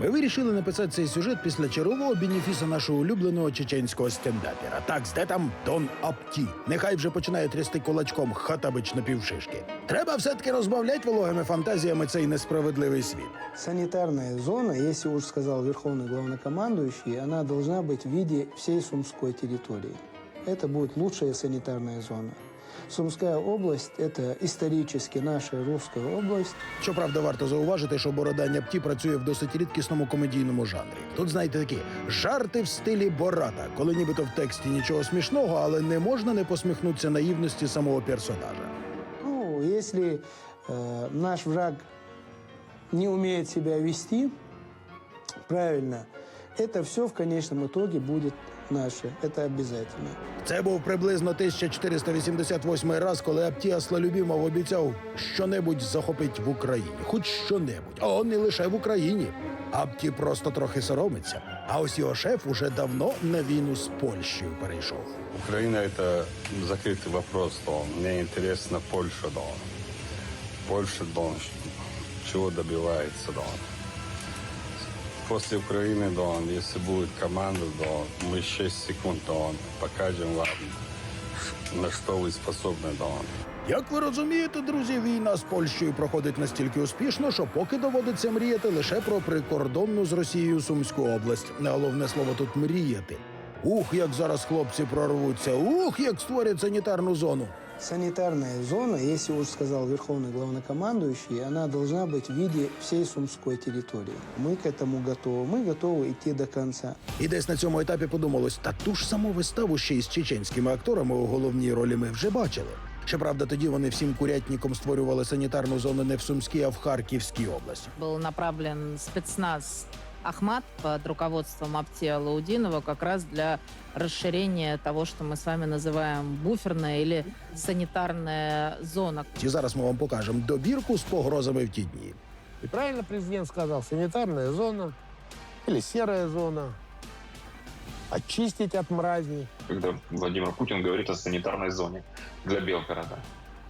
Ми вирішили написати цей сюжет після чергового бенефіса нашого улюбленого чеченського стендапера. Так, де там Дон Апті. Нехай вже починає трясти кулачком хатабич на півшишки. Треба все-таки розбавляти вологими фантазіями цей несправедливий світ. Санитарная зона, если уж сказал верховный главнокомандующий, она должна быть в виде всей Сумской территории. Это будет лучшая санитарная зона. Сумская область – это исторически наша русская область. Щоправда, варто зауважити, що бородання пті працює в досить рідкісному комедійному жанрі. Тут, знаєте, такі жарти в стилі Бората, коли нібито в тексті нічого смішного, але не можна не посміхнутися наївності самого персонажа. Ну, если э, наш враг не умеет себя вести правильно, это все в конечном итоге будет наше. Это обязательно. Це був приблизно 1488 раз, коли Аптія Слалюбімов обіцяв щонебудь захопить в Україні, хоч щонебудь, а не лише в Україні. Апті просто трохи соромиться. А ось його шеф уже давно на війну з Польщею перейшов. Украина – это закрытый вопрос, Дон. Мне интересно Польша, Дон. Польша, Дон, чего добивается, Дон. После Украины, Дон, если будет команда, Дон, мы 6 секунд, Дон, покажем вам, на что вы способны, Дон. Як ви розумієте, друзі, війна з Польщею проходить настільки успішно, що поки доводиться мріяти лише про прикордонну з Росією Сумську область. Не головне слово тут мріяти. Ух, як зараз хлопці прорвуться! Ух, як створять санітарну зону. Санитарная зона, если уж сказал верховный главнокомандующий, она должна быть в виде всей Сумской территории. Мы к этому готовы. Мы готовы идти до конца. І десь на цьому етапі подумалось, та ту ж саму виставу ще й з чеченськими акторами у головній ролі ми вже бачили. Щоправда, тоді вони всім курятником створювали санітарну зону не в Сумській, а в Харківській області. был направлен спецназ Ахмат под руководством Аптия Лаудинова как раз для расширения того, что мы с вами называем буферная или санитарная зона. І зараз ми вам покажемо добірку з погрозами в ті дні. И правильно президент сказал, санитарная зона или серая зона. Очистить от мрази. когда Владимир Путин говорит о санитарной зоне для Белгорода.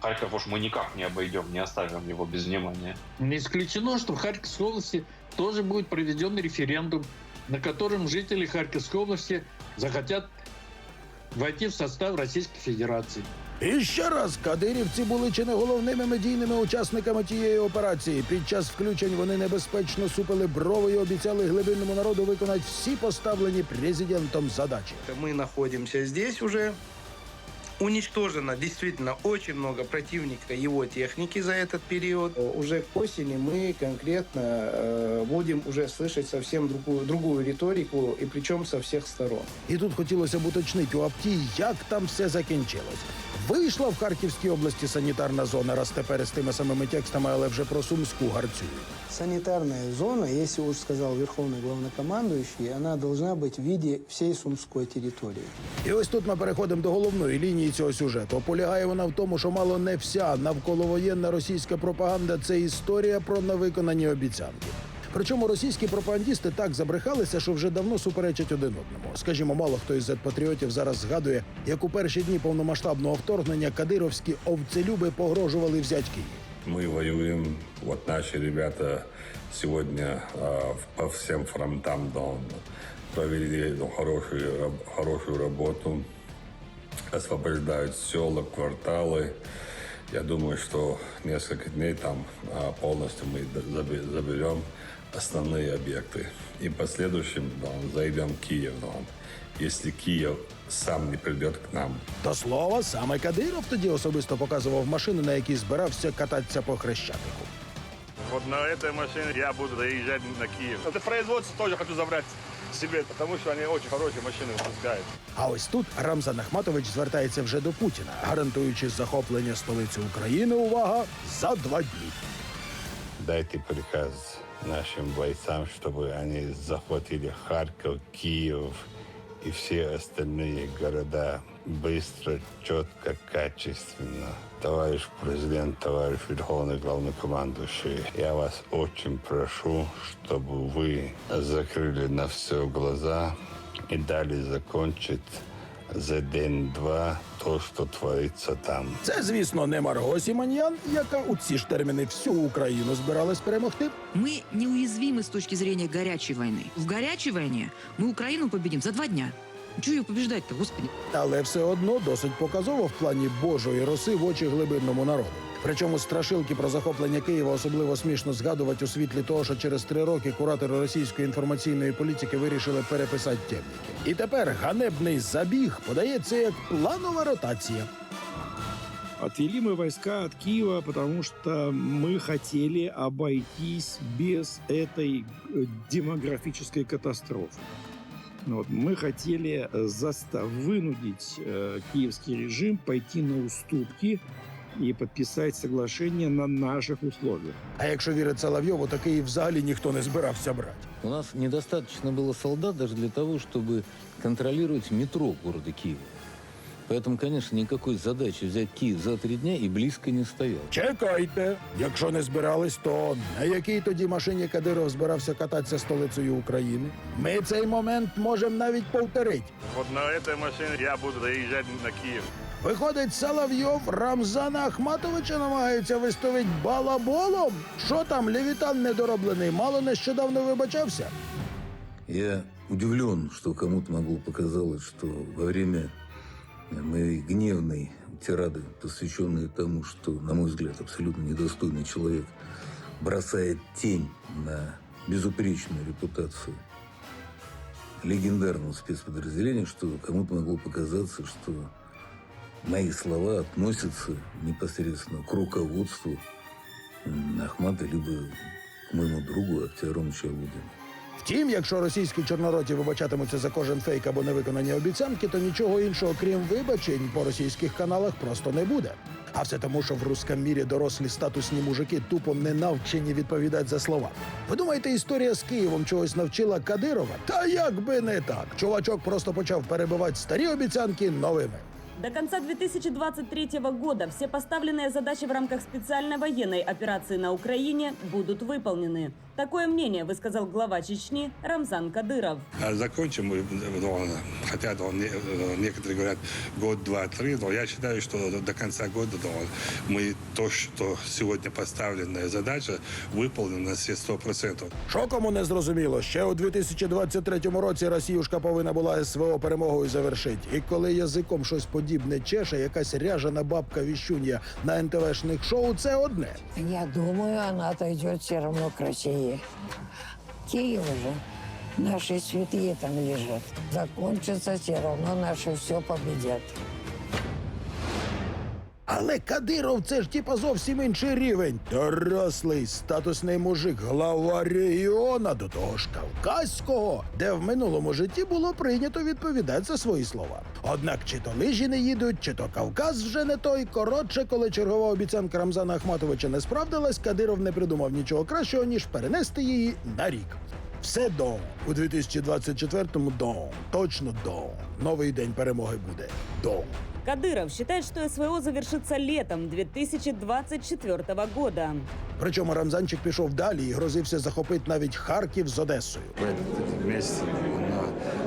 Харьков уж мы никак не обойдем, не оставим его без внимания. Не исключено, что в Харьковской области тоже будет проведен референдум, на котором жители Харьковской области захотят войти в состав Российской Федерации. І ще раз кадирівці були чи не головними медійними учасниками тієї операції. Під час включень вони небезпечно супили брови і обіцяли глибинному народу виконати всі поставлені президентом задачі. Мы находимся здесь уже. Уничтожено действительно очень много противника его техники за этот период. Уже к осени мы конкретно э, будем уже слышать совсем другую, другую риторику, и причем со всех сторон. І тут хотілося б уточнити у Апті, як там все закінчилось. Вийшла в Харківській області санітарна зона, раз тепер з тими самими текстами, але вже про сумську гарцюють. Санитарная зона, если уж сказал верховный главнокомандующий, она должна быть в виде всей Сумской территории. І ось тут ми переходимо до головної лінії цього сюжету. Полягає вона в тому, що мало не вся навколовоєнна російська пропаганда це історія про невиконані обіцянки. Причому російські пропагандісти так забрехалися, що вже давно суперечать один одному. Скажімо, мало хто із зет-патріотів зараз згадує, як у перші дні повномасштабного вторгнення кадировські овцелюби погрожували взять Київ. Мы воюем, вот наши ребята сегодня в- по всем фронтам Дон провели ну, хорошую, раб- хорошую работу, освобождают села, кварталы. Я думаю, что несколько дней там а, полностью мы заберем основные объекты. И в последующем Дон, зайдем в Киев. Дон. Если Киев сам не придет к нам, До слова, саме Кадиров тоді особисто показував машину, на якій збирався кататися по хрещатику. Вот на этой машине я буду доезжать на Киев. Это производство тоже хочу забрать себе, потому что они очень хорошие машины выпускают. А ось тут Рамзан Ахматович звертається вже до Путіна, гарантуючи захоплення столиці України. Увага за два дні. Дайте приказ нашим бойцам, чтобы они захватили Харьков, Киев и все остальные города быстро, четко, качественно. Товарищ президент, товарищ Верховный Главнокомандующий, я вас очень прошу, чтобы вы закрыли на все глаза и дали закончить за день-два то, что творится там. Це, звісно, не Марго Сіманьян, яка у ці ж терміни всю Україну збиралась перемогти. Мы неуязвимы с точки зрения горячей войны. В горячей войне мы Украину победим за два дня. Чего ее побеждать-то, господи? Але все одно досить показово в плані Божої роси в очі глибинному народу. Причому страшилки про захоплення Києва особливо смішно згадувати у світлі того, що через три роки куратори російської інформаційної політики вирішили переписати темники. І тепер ганебний забіг подається як планова ротація. Отвели мы войска от Киева, потому что мы хотели обойтись без этой э, демографической катастрофы. Вот, мы хотели э, заста- вынудить э, киевский режим пойти на уступки и подписать соглашение на наших условиях. А якщо вірить Соловйову, то Київ взагалі ніхто не збирався брати. У нас недостаточно было солдат даже для того, чтобы контролировать метро города Киева. Поэтому, конечно, никакой задачи взять Киев за три дня и близко не стоял. Чекайте, якщо не збирались, то на якій тоді машині Кадиров збирався кататися столицею України? Ми цей момент можемо навіть повторити. Вот на этой машине я буду доезжать на Киев. Виходить, Соловйов Рамзана Ахматовича намагається виставити балаболом. Що там, левітан недороблений, мало нещодавно вибачався. Я удивлен, что кому-то могло показалось, что во время моей гневной тирады, посвященной тому, что, на мой взгляд, абсолютно недостойный человек, бросает тень на безупречную репутацию легендарного спецподразделения, что кому-то могло показаться, что мои слова относятся непосредственно к руководству Ахмата, либо к моему другу Октябрю Чалудину. Втім, якщо російські чорнороті вибачатимуться за кожен фейк або невиконані обіцянки, то нічого іншого, крім вибачень, по російських каналах просто не буде. А все тому, що в русском мірі дорослі статусні мужики тупо не навчені відповідати за слова. Ви думаєте, історія з Києвом чогось навчила Кадирова? Та як би не так. Чувачок просто почав перебивати старі обіцянки новими. До конца 2023 года все поставленные задачи в рамках специальной военной операции на Украине будут выполнены. Такое мнение высказал глава Чечни Рамзан Кадыров. А Закончим мы, ну, хотя ну, не- ну, некоторые говорят год, два, три, но я считаю, что до- до конца года ну, мы то, что сегодня поставленная задача, выполнена на все сто процентов. Що кому не зрозуміло, ще у 2023 році Росіюшка повинна була СВО перемогою завершити. І коли язиком щось подібне чеше, якась ряжена бабка віщун'я на НТВшних шоу, це одне. Я думаю, она отойдет все равно к Киев же. Наши святые там лежат. Закончится все равно наши все победят. Але Кадиров це ж типа зовсім інший рівень. Дорослий статусний мужик, глава регіона, до того ж кавказького, де в минулому житті було прийнято відповідати за свої слова. Однак чи то лижі не їдуть, чи то Кавказ вже не той. Коротше, коли чергова обіцянка Рамзана Ахматовича не справдилась, Кадиров не придумав нічого кращого, ніж перенести її на рік. Все до у 2024-му до точно до новий день перемоги буде до. Кадыров считает, что СВО завершится летом 2024 года. Причому Рамзанчик пішов далі і грозився захопити навіть Харків з Одесою. В этот месяц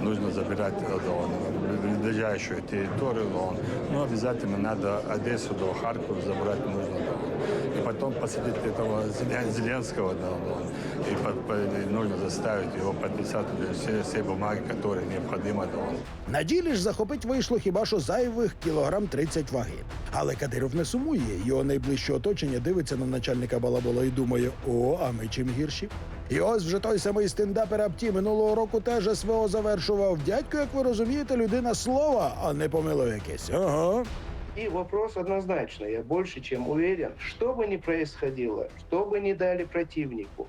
ну, нужно забирать ну, ближайшую территорию, ну, ну, обязательно надо Одессу до Харькова забрать нужно. ну, И потом посадить этого Зелен- Зеленского, да, ну, и по- по- нужно заставить его подписать все, все бумаги, которые необходимы. ну. На ділі ж захопить вийшло хіба що зайвих кілограм 30 ваги. Але Кадиров не сумує. Його найближче оточення дивиться на начальника балабола і думає: о, а ми чим гірші? І ось вже той самий стендапер Апті минулого року теж СВО завершував. Дядько, як ви розумієте, людина слова, а не помило якесь. Ага. И вопрос однозначно, я больше чем уверен, что бы ни происходило, что бы ни дали противнику,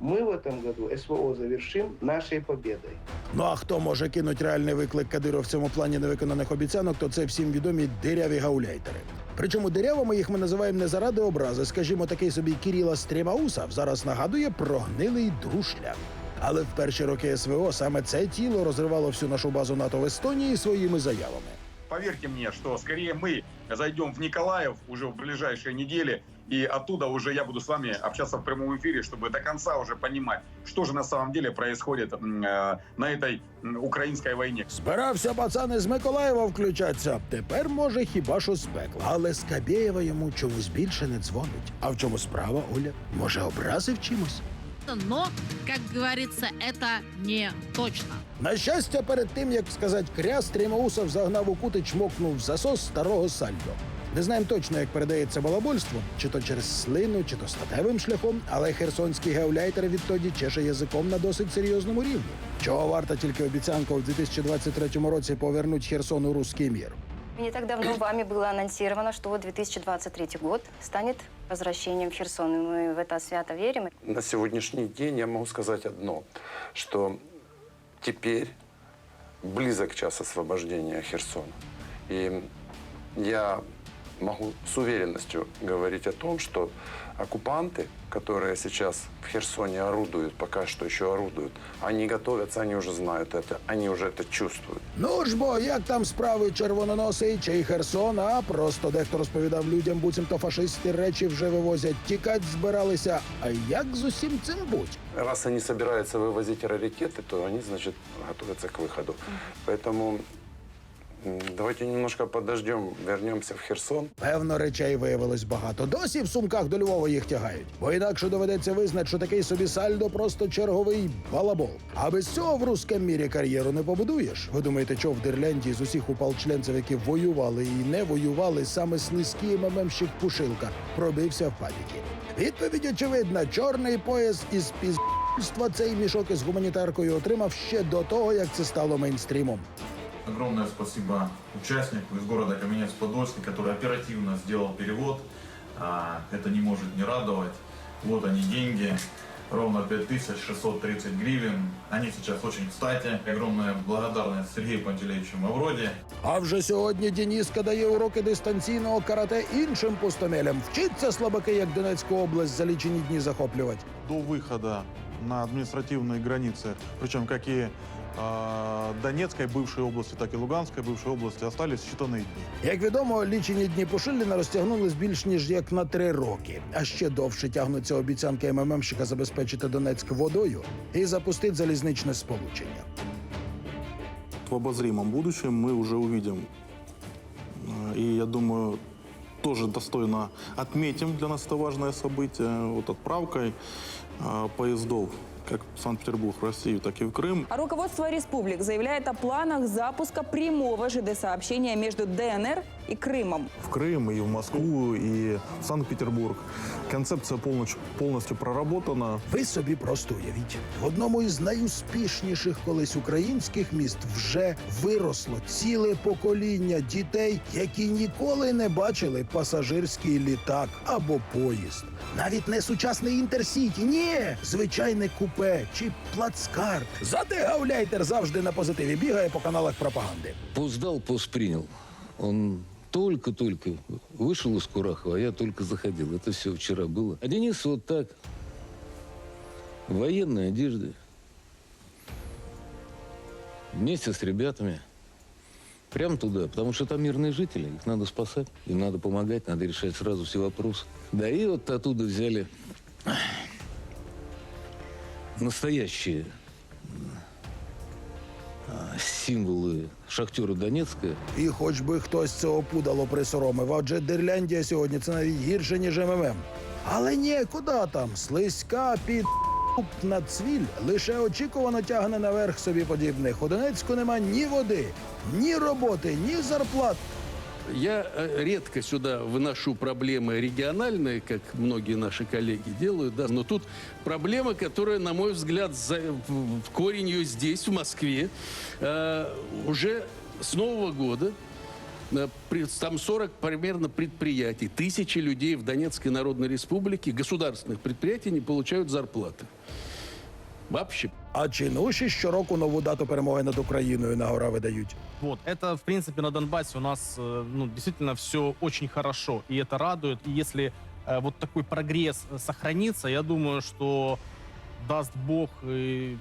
мы в этом году СВО завершим нашей победой. Ну а хто може кинуть реальний виклик Кадиров в цьому плані невиконаних обіцянок, то це всім відомі диряві гауляйтери. Причому дирявими їх ми називаємо не заради образи. Скажімо, такий собі Кіріла Стрімаусов зараз нагадує про гнилий друшляк. Але в перші роки СВО саме це тіло розривало всю нашу базу НАТО в Естонії своїми заявами поверьте мне, что скорее мы зайдем в Николаев уже в ближайшие недели, и оттуда уже я буду с вами общаться в прямом эфире, чтобы до конца уже понимать, что же на самом деле происходит м, э, на этой м, украинской войне. Збирався пацани з Миколаєва включатися. Тепер може хіба що з пекла. Але Скабєєва йому чомусь більше не дзвонить. А в чому справа, Оля? Може, образив чимось? Но, как говорится, это не точно. На щастя, перед тим як сказати кря, Стрімоусов загнав у кут і чмокнув в засос старого сальдо. Не знаємо точно, як передається балабольство, чи то через слину, чи то статевим шляхом, але херсонський геоляйтер відтоді чеше язиком на досить серйозному рівні. Чого варта тільки обіцянка у 2023 році повернуть Херсону руський мір. Не так давно вами было анонсировано, что 2023 год станет возвращением в Херсон. И мы в это свято верим. На сегодняшний день я могу сказать одно, что теперь близок час освобождения Херсона. И я могу с уверенностью говорить о том, что оккупанты, которые сейчас в Херсоне орудуют, пока что еще орудуют, они готовятся, они уже знают это, они уже это чувствуют. Ну ж бо, як там справи червононосий чи Херсон, а просто дехто розповідав людям, буцімто фашисти речі вже вивозять, тікать збиралися. А як з усім цим будь? Раз они собираются вывозить раритеты, то они, значит, готовятся к выходу. Поэтому м, давайте немножко подождем, вернемся в Херсон. Певно, речей виявилось багато. Досі в сумках до Львова їх тягають. Бо інакше доведеться визнати, що такий собі сальдо просто черговий балабол. А без цього в русском мірі кар'єру не побудуєш. Ви думаєте, що в Дирляндії з усіх упалчленців, які воювали і не воювали, саме слизький МММщик Пушилка пробився в паніки? Відповідь очевидна: чорний пояс із піздства цей мішок із гуманітаркою отримав ще до того, як це стало мейнстрімом. Огромное спасибо участнику из города Каменец-Подольский, который оперативно сделал перевод. А, Это не может не радовать. Вот они деньги. Ровно 5630 гривен. Они сейчас очень кстати. Огромная благодарность Сергею Пантелеевичу Мавроди. А вже сьогодні Дініска дає уроки дистанційного карате іншим пустомелям. Вчиться слабаки, як Донецьку область за лічені дні захоплювати. до выхода на административные границы, причем как и э, Донецкой бывшей области, так и Луганской бывшей области остались считанные дни. Як відомо, лічені дні Пушиліна розтягнулись більш ніж як на три роки. А ще довше тягнуться обіцянки МММщика забезпечити Донецьк водою і запустити залізничне сполучення. В обозримом будущем мы уже увидим, э, и я думаю, тоже достойно отметим для нас это важное событие, вот отправкой э, поездов как в Санкт-Петербург, в Россию, так и в Крым. А руководство республик заявляет о планах запуска прямого ЖД-сообщения между ДНР и Крымом. в Крым, и в Москву, и в Санкт-Петербург. Концепция полностью, полностью проработана. Ви собі просто уявіть, в одному із найуспішніших колись українських міст вже виросло ціле покоління дітей, які ніколи не бачили пасажирський літак або поїзд. Навіть не сучасний інтерсіті, ні, звичайне купе чи плацкар. Зате гауляйтер завжди на позитиві бігає по каналах пропаганди. Пост дал, пост принял. Он только-только вышел из Курахова, а я только заходил. Это все вчера было. А Денис вот так, в военной одежде, вместе с ребятами, прям туда, потому что там мирные жители, их надо спасать, им надо помогать, надо решать сразу все вопросы. Да и вот оттуда взяли настоящие а, символы шахтера Донецка. І хоч би хтось це опудало присоромив, адже Дерляндія сьогодні це навіть гірше, ніж МММ. Але ні, куди там? Слизька під на цвіль лише очікувано тягне наверх собі подібних. У Донецьку нема ні води, ні роботи, ні зарплат. Я э, редко сюда выношу проблемы региональные, как многие наши коллеги делают, да, но тут проблема, которая, на мой взгляд, за, в, в корень ее здесь, в Москве, э, уже с Нового года. э, Там 40 примерно предприятий, тысячи людей в Донецкой Народной Республике, государственных предприятий не получают зарплаты. Вообще. А чинуші щороку нову дату перемоги над Україною на гора видають. Вот, это, в принципе, на Донбассе у нас, э, ну, действительно все очень хорошо, и это радует. И если э, вот такой прогресс э, сохранится, я думаю, что даст Бог, и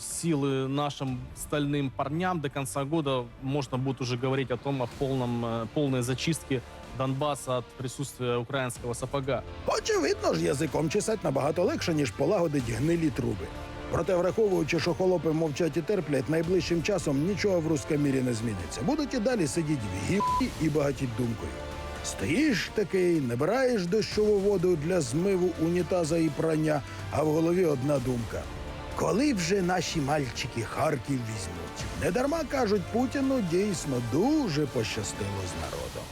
силы нашим стальным парням, до конца года можно будет уже говорить о том, о полном, э, полной зачистке Донбасса от присутствия украинского сапога. Очевидно ж, язиком чесать набагато легше, ніж полагодить гнилі труби. Проте, враховуючи, що холопи мовчать і терплять, найближчим часом нічого в рускомірі не зміниться. Будуть і далі сидіти в гівні і багатіть думкою. Стоїш такий, набираєш дощову воду для змиву унітаза і прання, а в голові одна думка. Коли вже наші мальчики Харків візьмуть? Недарма кажуть Путіну дійсно дуже пощастило з народом.